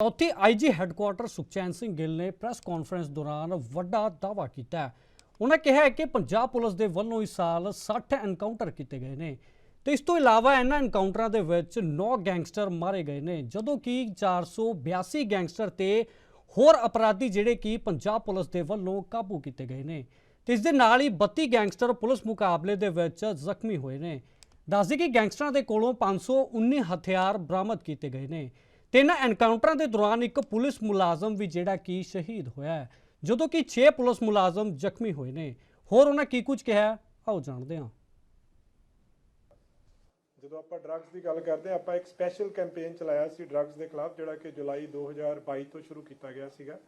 ਚੌਥੀ IG headquarter Sukhchain Singh Gill ਨੇ press conference ਦੌਰਾਨ ਵੱਡਾ ਦਾਅਵਾ ਕੀਤਾ ਉਹਨਾਂ ਕਿਹਾ ਹੈ ਕਿ ਪੰਜਾਬ ਪੁਲਿਸ ਦੇ ਵੱਲੋਂ ਇਸ ਸਾਲ 60 ਐਨਕਾਊਂਟਰ ਕੀਤੇ ਗਏ ਨੇ ਤੇ ਇਸ ਤੋਂ ਇਲਾਵਾ ਇਹਨਾਂ ਐਨਕਾਊਂਟਰਾਂ ਦੇ ਵਿੱਚ 9 ਗੈਂਗਸਟਰ ਮਾਰੇ ਗਏ ਨੇ, ਜਦੋਂ ਕਿ 482 ਗੈਂਗਸਟਰ ਤੇ ਹੋਰ ਅਪਰਾਧੀ ਜਿਹੜੇ ਕਿ ਪੰਜਾਬ ਪੁਲਿਸ ਦੇ ਵੱਲੋਂ ਕਾਬੂ ਕੀਤੇ ਗਏ ਨੇ। ਤੇ ਇਸ ਦੇ ਨਾਲ ਹੀ 32 ਗੈਂਗਸਟਰ ਪੁਲਿਸ ਮੁਕਾਬਲੇ ਦੇ ਵਿੱਚ ਜ਼ਖਮੀ ਹੋਏ ਨੇ। ਦੱਸਦੇ ਕਿ ਗੈਂਗਸਟਰਾਂ ਦੇ ਕੋਲੋਂ 519 ਹਥਿਆਰ ਬਰਾਮਦ ਕੀਤੇ ਗਏ ਨੇ। ਤੇ ਇਹਨਾਂ ਐਨਕਾਊਂਟਰਾਂ ਦੇ ਦੌਰਾਨ ਇੱਕ ਪੁਲਿਸ ਮੁਲਾਜ਼ਮ ਵੀ ਜਿਹੜਾ ਕਿ ਸ਼ਹੀਦ ਹੋਇਆ ਹੈ। ਜਦੋਂ ਕਿ 6 ਪੁਲਿਸ ਮੁਲਾਜ਼ਮ ਜ਼ਖਮੀ ਹੋਏ ਨੇ। ਹੋਰ ਉਹਨਾਂ ਕੀ ਕੁਝ ਕਿਹਾ ਹੈ? ਆਓ ਜਾਣਦੇ ਹਾਂ। ਜਦੋਂ ਆਪਾਂ ਡਰੱਗਸ ਦੀ ਗੱਲ ਕਰਦੇ ਹਾਂ, ਆਪਾਂ ਇੱਕ ਸਪੈਸ਼ਲ ਕੈਂਪੇਨ ਚਲਾਇਆ ਸੀ ਡਰੱਗਸ ਦੇ ਖਿਲਾਫ, ਜਿਹੜਾ ਕਿ ਜੁਲਾਈ 2022 ਤੋਂ ਸ਼ੁਰੂ ਕੀਤਾ ਗਿਆ ਸੀਗਾ।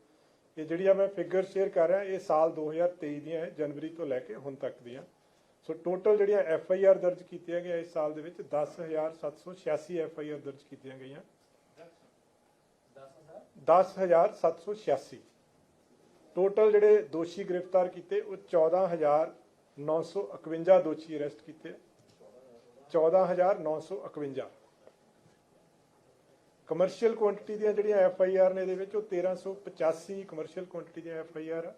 ਇਹ ਜਿਹੜੀਆਂ ਮੈਂ ਫਿਗਰ ਸ਼ੇਅਰ ਕਰ ਰਿਹਾ, ਇਹ ਸਾਲ 2023 ਦੀਆਂ ਹੈ, ਜਨਵਰੀ ਤੋਂ ਲੈ ਕੇ ਹੁਣ ਤੱਕ ਦੀਆਂ। ਸੋ ਟੋਟਲ ਜਿਹੜੀਆਂ ਐਫ ਆਈ ਆਰ ਦਰਜ ਕੀਤੀਆਂ ਗਈਆਂ ਇਸ ਸਾਲ ਦੇ ਵਿੱਚ 10786 ਐਫ ਆਈ ਆਰ ਦਰਜ ਕੀਤੀਆਂ ਗਈਆਂ। 10786 ਟੋਟਲ ਜਿਹੜੇ ਦੋਸ਼ੀ ਗ੍ਰਿਫਤਾਰ ਕੀਤੇ, ਉਹ 14951 ਦੋਸ਼ੀ ਅਰੈਸਟ ਕੀਤੇ। 14951 ਕਮਰਸ਼ੀਅਲ ਕੁਆਂਟੀਟੀ ਦੀਆਂ ਜਿਹੜੀਆਂ ਐਫ ਆਈ ਆਰ ਨੇ ਇਹਦੇ ਵਿੱਚ, ਉਹ 1385 ਕਮਰਸ਼ੀਅਲ ਕੁਆਂਟੀਟੀ ਦੀਆਂ ਐਫ ਆਈ ਆਰ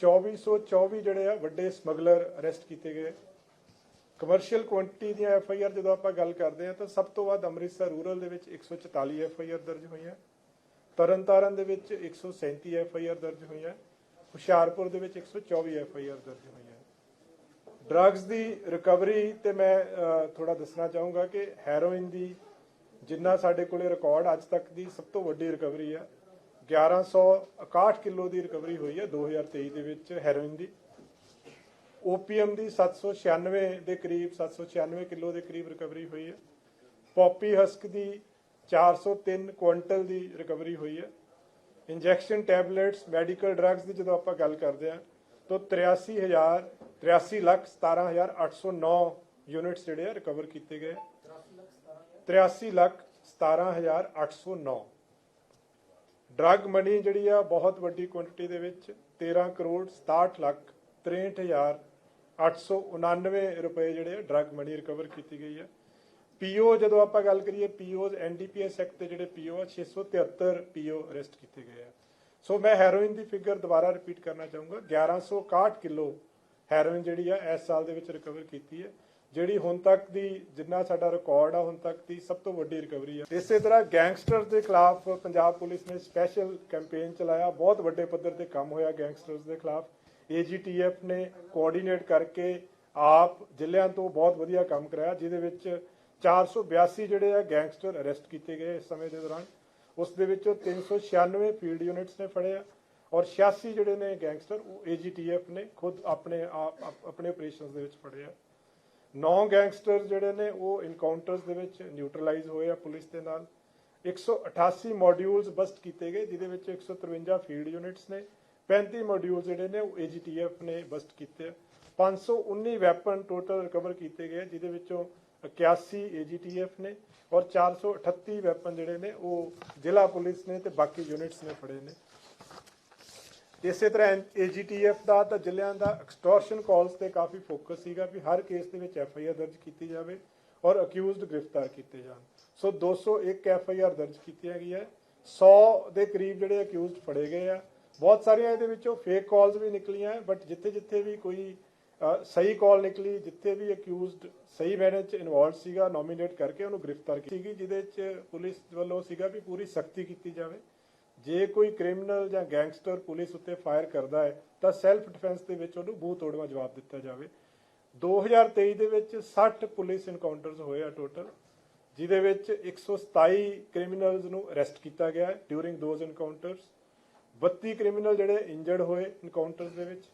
2424 ਜਿਹੜੇ ਆ, ਵੱਡੇ ਸਮਗਲਰ ਅਰੈਸਟ ਕੀਤੇ ਗਏ। ਕਮਰਸ਼ੀਅਲ ਕੁਆਂਟੀਟੀ ਦੀਆਂ ਐਫ ਆਈ ਆਰ ਜਦੋਂ ਆਪਾਂ ਗੱਲ ਕਰਦੇ ਹਾਂ, ਤਾਂ ਸਭ ਤੋਂ ਵੱਧ ਅੰਮ੍ਰਿਤਸਰ ਰੂਰਲ ਦੇ ਵਿੱਚ 144 ਐਫ ਆਈ ਆਰ ਦਰਜ ਹੋਈਆਂ। ਤਰਨਤਾਰਨ ਦੇ ਵਿੱਚ 137 ਐਫ ਆਈ ਆਰ ਦਰਜ ਹੋਈਆਂ ਹੁਸ਼ਿਆਰਪੁਰ ਦੇ ਵਿੱਚ 124 ਐਫ ਆਈ ਆਰ ਦਰਜ ਹੋਈਆਂ ਡਰੱਗਸ ਦੀ ਰਿਕਵਰੀ ਤੇ ਮੈਂ ਥੋੜਾ ਦੱਸਣਾ ਚਾਹੂੰਗਾ ਕਿ ਹੈਰੋਇਨ ਦੀ ਜਿੰਨਾ ਸਾਡੇ ਕੋਲੇ ਰਿਕਾਰਡ ਅੱਜ ਤੱਕ ਦੀ ਸਭ ਤੋਂ ਵੱਡੀ ਰਿਕਵਰੀ ਹੈ। 1161 ਕਿਲੋ ਦੀ ਰਿਕਵਰੀ ਹੋਈ ਹੈ 2023 ਦੇ ਵਿੱਚ ਹੈਰੋਇਨ ਦੀ। ਓਪੀਐਮ ਦੀ 796 ਦੇ ਕਰੀਬ 796 ਕਿਲੋ ਦੇ ਕਰੀਬ ਰਿਕਵਰੀ ਹੋਈ ਹੈ। ਪੌਪੀ ਹਸਕ ਦੀ 403 ਕੁਇੰਟਲ ਦੀ ਰਿਕਵਰੀ ਹੋਈ ਹੈ। ਇੰਜੈਕਸ਼ਨ ਟੈਬਲੇਟਸ, ਮੈਡੀਕਲ ਡਰੱਗਸ ਦੀ ਜਦੋਂ ਆਪਾਂ ਗੱਲ ਕਰਦੇ ਹਾਂ, ਤਾਂ 83000 83 ਲੱਖ 17809 ਯੂਨਿਟਸ ਜਿਹੜੇ ਆ ਰਿਕਵਰ ਕੀਤੇ ਗਏ। 83 ਲੱਖ 17809 ਡਰੱਗ ਮਨੀ ਜਿਹੜੀ ਆ ਬਹੁਤ ਵੱਡੀ ਕੁਆਂਟੀਟੀ ਦੇ ਵਿੱਚ 13 ਕਰੋੜ 67 ਲੱਖ 63899 ਰੁਪਏ ਜਿਹੜੇ ਆ ਡਰੱਗ ਮਨੀ ਰਿਕਵਰ ਕੀਤੀ ਗਈ ਹੈ। ਪੀਓ, ਜਦੋਂ ਆਪਾਂ ਗੱਲ ਕਰੀਏ ਪੀਓਜ਼ ਐਨਡੀਪੀਐਸ ਐਕਟ ਦੇ ਜਿਹੜੇ ਪੀਓ ਆ 673 ਪੀਓ ਅਰੈਸਟ ਕੀਤੇ ਗਏ ਆ। ਸੋ ਮੈਂ ਹੈਰੋਇਨ ਦੀ ਫਿਗਰ ਦੁਬਾਰਾ ਰਿਪੀਟ ਕਰਨਾ ਚਾਹੂੰਗਾ। 1161 ਕਿਲੋ ਹੈਰੋਇਨ ਜਿਹੜੀ ਆ, ਇਸ ਸਾਲ ਦੇ ਵਿੱਚ ਰਿਕਵਰ ਕੀਤੀ ਹੈ, ਜਿਹੜੀ ਹੁਣ ਤੱਕ ਦੀ ਜਿੰਨਾ ਸਾਡਾ ਰਿਕਾਰਡ ਆ, ਹੁਣ ਤੱਕ ਦੀ ਸਭ ਤੋਂ ਵੱਡੀ ਰਿਕਵਰੀ ਆ। ਇਸੇ ਤਰ੍ਹਾਂ ਗੈਂਗਸਟਰ ਦੇ ਖਿਲਾਫ ਪੰਜਾਬ ਪੁਲਿਸ ਨੇ ਸਪੈਸ਼ਲ ਕੈਂਪੇਨ ਚਲਾਇਆ। ਬਹੁਤ ਵੱਡੇ ਪੱਧਰ ਤੇ ਕੰਮ ਹੋਇਆ ਗੈਂਗਸਟਰਸ ਦੇ ਖਿਲਾਫ। ਏਜੀਟੀਐਫ ਨੇ ਕੋਆਰਡੀਨੇਟ ਕਰਕੇ ਆਪ ਜ਼ਿਲ੍ਹਿਆਂ ਤੋਂ ਬਹੁਤ ਵਧੀਆ ਕੰਮ ਕਰਾਇਆ, ਜਿਹਦੇ ਵਿੱਚ 482 ਜਿਹੜੇ ਆ ਗੈਂਗਸਟਰ ਅਰੈਸਟ ਕੀਤੇ ਗਏ ਇਸ ਸਮੇਂ ਦੇ ਦੌਰਾਨ। ਉਸ ਦੇ ਵਿੱਚੋਂ 396 ਫੀਲਡ ਯੂਨਿਟਸ ਨੇ ਫੜਿਆ ਔਰ 86 ਜਿਹੜੇ ਨੇ ਗੈਂਗਸਟਰ, ਉਹ ਏਜੀਟੀਐਫ ਨੇ ਖੁਦ ਆਪਣੇ ਆਪਣੇ ਆਪਰੇਸ਼ਨਸ ਦੇ ਵਿੱਚ ਫੜਿਆ ਨੌ ਗੈਂਗਸਟਰ ਜਿਹੜੇ ਨੇ, ਉਹ ਇਨਕਾਊਂਟਰਸ ਦੇ ਵਿੱਚ ਨਿਊਟਰਲਾਈਜ਼ ਹੋਏ ਆ ਪੁਲਿਸ ਦੇ ਨਾਲ। 188 ਮੋਡਿਊਲਸ ਬਸਟ ਕੀਤੇ ਗਏ, ਜਿਹਦੇ ਵਿੱਚ 153 ਫੀਲਡ ਯੂਨਿਟਸ ਨੇ। 35 ਮੋਡਿਊਲ ਜਿਹੜੇ ਨੇ, ਉਹ ਏਜੀਟੀਐਫ ਨੇ ਬਸਟ ਕੀਤੇ ਆ। 519 ਵੈਪਨ ਟੋਟਲ ਰਿਕਵਰ ਕੀਤੇ ਗਏ, ਜਿਹਦੇ ਵਿੱਚੋਂ 81 ਏਜੀਟੀਐਫ ਨੇ ਔਰ 438 ਵੈਪਨ ਜਿਹੜੇ ਨੇ, ਉਹ ਜ਼ਿਲ੍ਹਾ ਪੁਲਿਸ ਨੇ ਤੇ ਬਾਕੀ ਯੂਨਿਟਸ ਨੇ ਫੜੇ ਨੇ। ਇਸੇ ਤਰ੍ਹਾਂ ਏਜੀਟੀਐਫ ਦਾ ਤਾਂ ਜ਼ਿਲ੍ਹਿਆਂ ਦਾ ਐਕਸਟੋਰਸ਼ਨ ਕਾਲਸ ਤੇ ਕਾਫੀ ਫੋਕਸ ਸੀਗਾ ਵੀ ਹਰ ਕੇਸ ਦੇ ਵਿੱਚ ਐਫ ਆਈ ਆਰ ਦਰਜ ਕੀਤੀ ਜਾਵੇ ਔਰ ਅਕਿਊਜ਼ਡ ਗ੍ਰਿਫਤਾਰ ਕੀਤੇ ਜਾਣ। ਸੋ 201 ਆਰ ਦਰਜ ਕੀਤੀਆਂ ਹੈ 100 ਦੇ ਕਰੀਬ ਜਿਹੜੇ ਅਕਿਊਜ਼ਡ ਫੜੇ ਗਏ ਆ। ਬਹੁਤ ਸਾਰੀਆਂ ਇਹਦੇ ਵਿੱਚੋਂ ਫੇਕ ਕਾਲਸ ਵੀ ਨਿਕਲੀਆਂ ਬਟ ਜਿੱਥੇ ਜਿੱਥੇ ਵੀ ਕੋਈ ਸਹੀ ਕਾਲ ਨਿਕਲੀ, ਜਿੱਥੇ ਵੀ ਅਕਿਊਜ਼ਡ ਸਹੀ ਮੈਨਰ ਚ ਇਨਵੋਲਡ ਸੀਗਾ ਨੋਮੀਨੇਟ ਕਰਕੇ ਉਹਨੂੰ ਗ੍ਰਿਫਤਾਰ ਕੀਤੀ ਗਈ ਜਿਹਦੇ ਚ ਪੁਲਿਸ ਵੱਲੋਂ ਸੀਗਾ ਵੀ ਪੂਰੀ ਸਖਤੀ ਕੀਤੀ ਜਾਵੇ। ਜੇ ਕੋਈ ਕ੍ਰਿਮੀਨਲ ਜਾਂ ਗੈਂਗਸਟਰ ਪੁਲਿਸ ਉੱਤੇ ਫਾਇਰ ਕਰਦਾ ਹੈ, ਤਾਂ ਸੈਲਫ ਡਿਫੈਂਸ ਦੇ ਵਿੱਚ ਉਹਨੂੰ ਬੂਹ ਤੋੜਵਾ ਜਵਾਬ ਦਿੱਤਾ ਜਾਵੇ। 2023 ਦੇ ਵਿੱਚ 60 ਪੁਲਿਸ ਇਨਕਾਊਂਟਰਸ ਹੋਏ ਆ ਟੋਟਲ ਜਿਹਦੇ ਵਿੱਚ 127 ਕ੍ਰਿਮੀਨਲਸ ਨੂੰ ਅਰੈਸਟ ਕੀਤਾ ਗਿਆ ਡਿਊਰਿੰਗ ਦੋਜ਼ ਇਨਕਾਊਂਟਰਸ 32 ਕ੍ਰਿਮੀਨਲ ਜਿਹੜੇ ਇੰਜਰਡ ਹੋਏ ਇਨਕਾਊਂਟਰਸ ਦੇ ਵਿੱਚ।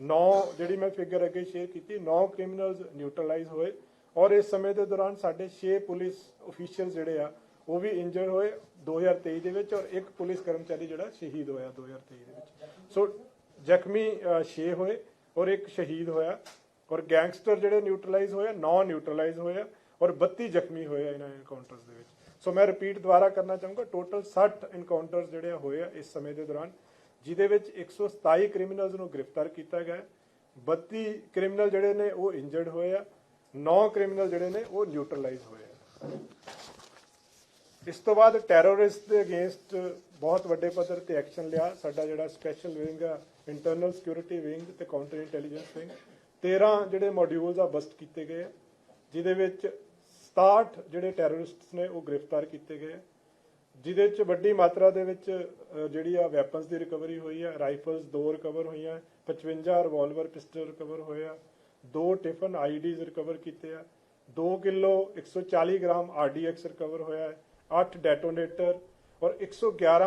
9 ਜਿਹੜੀ ਮੈਂ ਫਿਗਰ ਅੱਗੇ ਸ਼ੇਅਰ ਕੀਤੀ 9 ਕ੍ਰਿਮੀਨਲਸ ਨਿਊਟਰਲਾਈਜ਼ ਹੋਏ ਔਰ ਇਸ ਸਮੇਂ ਦੇ ਦੌਰਾਨ ਸਾਡੇ 6 ਪੁਲਿਸ ਅਫੀਸ਼ੀਅਲਸ ਜਿਹੜੇ ਆ, ਉਹ ਵੀ ਇੰਜਰਡ ਹੋਏ 2023 ਦੇ ਵਿੱਚ ਔਰ ਇੱਕ ਪੁਲਿਸ ਕਰਮਚਾਰੀ ਜਿਹੜਾ ਸ਼ਹੀਦ ਹੋਇਆ 2023 ਦੇ ਵਿੱਚ। ਸੋ ਜ਼ਖਮੀ 6 ਹੋਏ ਔਰ ਇੱਕ ਸ਼ਹੀਦ ਹੋਇਆ ਔਰ ਗੈਂਗਸਟਰ ਜਿਹੜੇ ਨਿਊਟਰਲਾਈਜ਼ ਹੋਏ 9 ਨਿਊਟਰਲਾਈਜ਼ ਹੋਏ ਆ ਔਰ 32 ਜ਼ਖਮੀ ਹੋਏ ਆ ਇਹਨਾਂ ਇਨਕਾਊਂਟਰਸ ਦੇ ਵਿੱਚ। ਸੋ ਮੈਂ ਰਿਪੀਟ ਦੁਬਾਰਾ ਕਰਨਾ ਚਾਹੂੰਗਾ ਟੋਟਲ 60 ਇਨਕਾਊਂਟਰਸ ਜਿਹੜੇ ਹੋਏ ਆ ਇਸ ਸਮੇਂ ਦੇ ਦੌਰਾਨ। ਜਿਹਦੇ ਵਿੱਚ 127 ਕ੍ਰਿਮੀਨਲਸ ਨੂੰ ਗ੍ਰਿਫਤਾਰ ਕੀਤਾ ਗਿਆ ਹੈ। 32 ਕ੍ਰਿਮੀਨਲ ਜਿਹੜੇ ਨੇ ਉਹ ਇੰਜਰਡ ਹੋਏ ਆ। 9 ਕ੍ਰਿਮੀਨਲ ਜਿਹੜੇ ਨੇ ਉਹ ਨਿਊਟਰਲਾਈਜ਼ ਹੋਏ ਆ। ਇਸ ਤੋਂ ਬਾਅਦ ਟੈਰਰਿਸਟ ਦੇ ਅਗੇਂਸਟ ਬਹੁਤ ਵੱਡੇ ਪੱਧਰ ਤੇ ਐਕਸ਼ਨ ਲਿਆ। ਸਾਡਾ ਜਿਹੜਾ ਸਪੈਸ਼ਲ ਵਿੰਗ ਆ ਇੰਟਰਨਲ ਸਿਕਿਉਰਿਟੀ ਵਿੰਗ ਤੇ ਕਾਊਂਟਰ ਇੰਟੈਲੀਜੈਂਸ ਵਿੰਗ 13 ਜਿਹੜੇ ਮੋਡਿਊਲਸ ਆ ਬਸਟ ਕੀਤੇ ਗਏ ਆ, ਜਿਹਦੇ ਵਿੱਚ 67 ਜਿਹੜੇ ਟੈਰਰਿਸਟਸ ਨੇ ਉਹ ਗ੍ਰਿਫਤਾਰ ਕੀਤੇ ਗਏ ਆ। ਜਿਹਦੇ ਚ ਵੱਡੀ ਮਾਤਰਾ ਦੇ ਵਿੱਚ ਜਿਹੜੀ ਆ ਵੈਪਨਸ ਦੀ ਰਿਕਵਰੀ ਹੋਈ ਆ ਰਾਈਫਲਸ ਦੋ ਰਿਕਵਰ ਹੋਈਆਂ 55 ਰਿਵਾਲਵਰ ਪਿਸਟਲ ਰਿਕਵਰ ਹੋਏ ਆ, ਦੋ ਟਿਫਨ ਆਈਡੀਜ਼ ਰਿਕਵਰ ਕੀਤੇ ਆ 2 ਕਿਲੋ 140 ਗ੍ਰਾਮ ਆਰਡੀਐਕਸ ਰਿਕਵਰ ਹੋਇਆ ਹੈ 8 ਡੈਟੋਨੇਟਰ ਔਰ 111